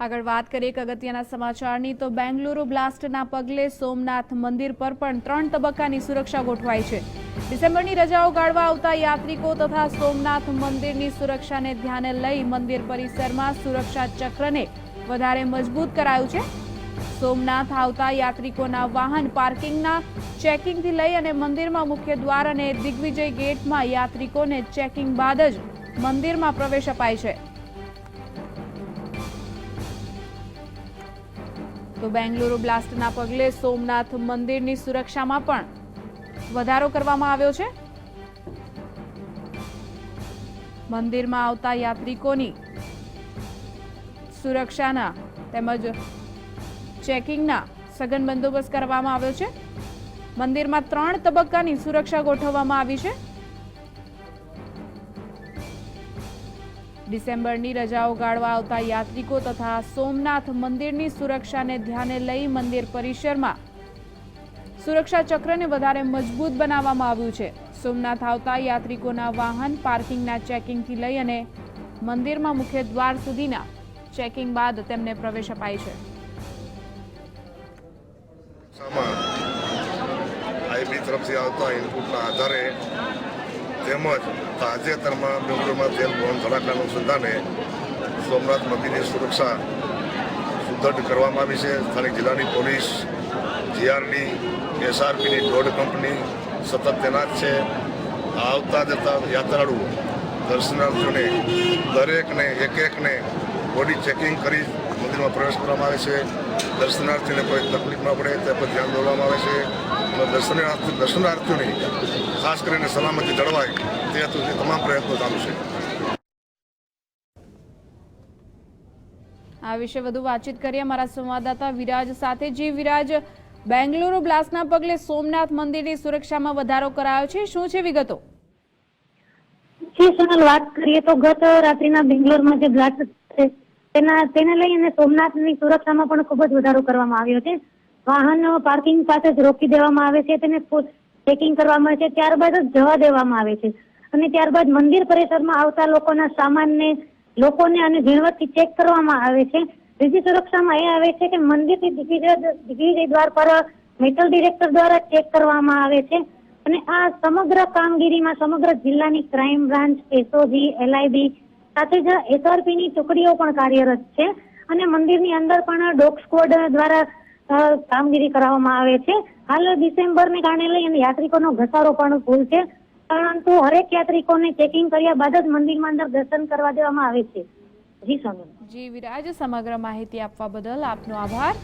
આગળ વાત કરીએ એક અગત્યના સમાચારની, તો બેંગલુરુ બ્લાસ્ટના પગલે સોમનાથ મંદિર પર પણ ત્રણ તબક્કાની સુરક્ષા ગોઠવાઈ છે. ડિસેમ્બરની રજાઓ ગાળવા આવતા યાત્રિકો તથા સોમનાથ મંદિરની સુરક્ષાને ધ્યાને લઈ મંદિર પરિસરમાં સુરક્ષા ચક્રને વધારે મજબૂત કરાયું છે. સોમનાથ આવતા યાત્રિકોના વાહન પાર્કિંગના ચેકિંગથી લઈ અને મંદિરમાં મુખ્ય દ્વાર અને દિગ્વિજય ગેટમાં યાત્રિકોને ચેકિંગ બાદ જ મંદિરમાં પ્રવેશ અપાય છે. તો બેંગલુરુ બ્લાસ્ટના પગલે સોમનાથ મંદિરની સુરક્ષામાં પણ વધારો કરવામાં આવ્યો છે. મંદિરમાં આવતા યાત્રિકોની સુરક્ષાના તેમજ ચેકિંગના સઘન બંદોબસ્ત કરવામાં આવ્યો છે. મંદિરમાં ત્રણ તબક્કાની સુરક્ષા ગોઠવવામાં આવી છે. ડિસેમ્બરની રજાઓ ગાળવા આવતા યાત્રિકો તથા સોમનાથ મંદિરની સુરક્ષાને ધ્યાને લઈ મંદિર પરિસરમાં સુરક્ષા ચક્રને વધારે મજબૂત બનાવવામાં આવ્યું છે. સોમનાથ આવતા યાત્રિકોના વાહન પાર્કિંગના ચેકિંગથી લઈ અને મંદિરમાં મુખ્ય દ્વાર સુધીના ચેકિંગ બાદ તેમને પ્રવેશ અપાય છે. આઈબી તરફથી આવતા ઇનપુટના આધારે તેમજ તાજેતરમાં બેંગ્લોરમાં તેલ બોમ્બ ધડાકાના અનુસંધાને સોમનાથ મંદિરની સુરક્ષા સુદૃઢ કરવામાં આવી છે. સ્થાનિક જિલ્લાની પોલીસ, જીઆરડી, એસઆરપીની દોઢ કંપની સતત તૈનાત છે. આવતા જતા યાત્રાળુ દર્શનાર્થીઓને દરેકને એક એકને બોડી ચેકિંગ કરી મંદિરમાં પ્રવેશ કરવામાં આવે છે. દર્શનાર્થીને કોઈ તકલીફ ન પડે, તે પર ધ્યાન દોરવામાં આવે છે. દર્શનાર્થી દર્શનાર્થીઓની ખાસ કરીને સલામતી જળવાય તે હેતુથી તમામ પ્રયત્નો ચાલુ છે. આ વિશે વધુ વાતચીત કરીએ અમારા સંવાદદાતા વિરાજ સાથે. જે વિરાજ બેંગલુરુ બ્લાસ્ટના પગલે સોમનાથ મંદિરની સુરક્ષામાં વધારો કરાયો છે. શું છે વિગતો? જી સોનલ વાત કરીએ તો ગત રાત્રિના બેંગ્લોરમાં જે બ્લાસ્ટ છે તેના તેને લઈ અને સોમનાથની સુરક્ષામાં પણ ખૂબ જ વધારો કરવામાં આવ્યો છે. વાહન પાર્કિંગ પાસે જ રોકી દેવામાં આવે છે, તેને ચેકિંગ કરવામાં આવે છે, ત્યારબાદ જ જવા દેવામાં આવે છે. અને ત્યારબાદ મંદિર પરિસરમાં આવતા લોકોના સામાનને, લોકોને અને ઝીણવટથી ચેક કરવામાં આવે છે. બીજી સુરક્ષામાં એ આવે છે કે મંદિરથી દિગ્વિજય દ્વાર પર મેટલ ડિરેક્ટર દ્વારા ચેક કરવામાં આવે છે. અને આ સમગ્ર કામગીરીમાં સમગ્ર જિલ્લાની ક્રાઇમ બ્રાન્ચ એસઓજી એલઆઈબી સાથે જ એસઆરપી ની ટુકડીઓ પણ કાર્યરત છે. અને મંદિરની અંદર પણ ડોગ સ્કવોડ દ્વારા કામગીરી કરાવવામાં આવે છે. હાલ ડિસેમ્બરને કારણે લઈ અને યાત્રિકોનો ઘસારો પણ ફૂલ છે. પરંતુ હરેક યાત્રિકોને ચેકિંગ કર્યા બાદ જ મંદિરમાં અંદર દર્શન કરવા દેવામાં આવે છે. જી સોનલ જી વિરાજ, સમગ્ર માહિતી આપવા બદલ આપનો આભાર.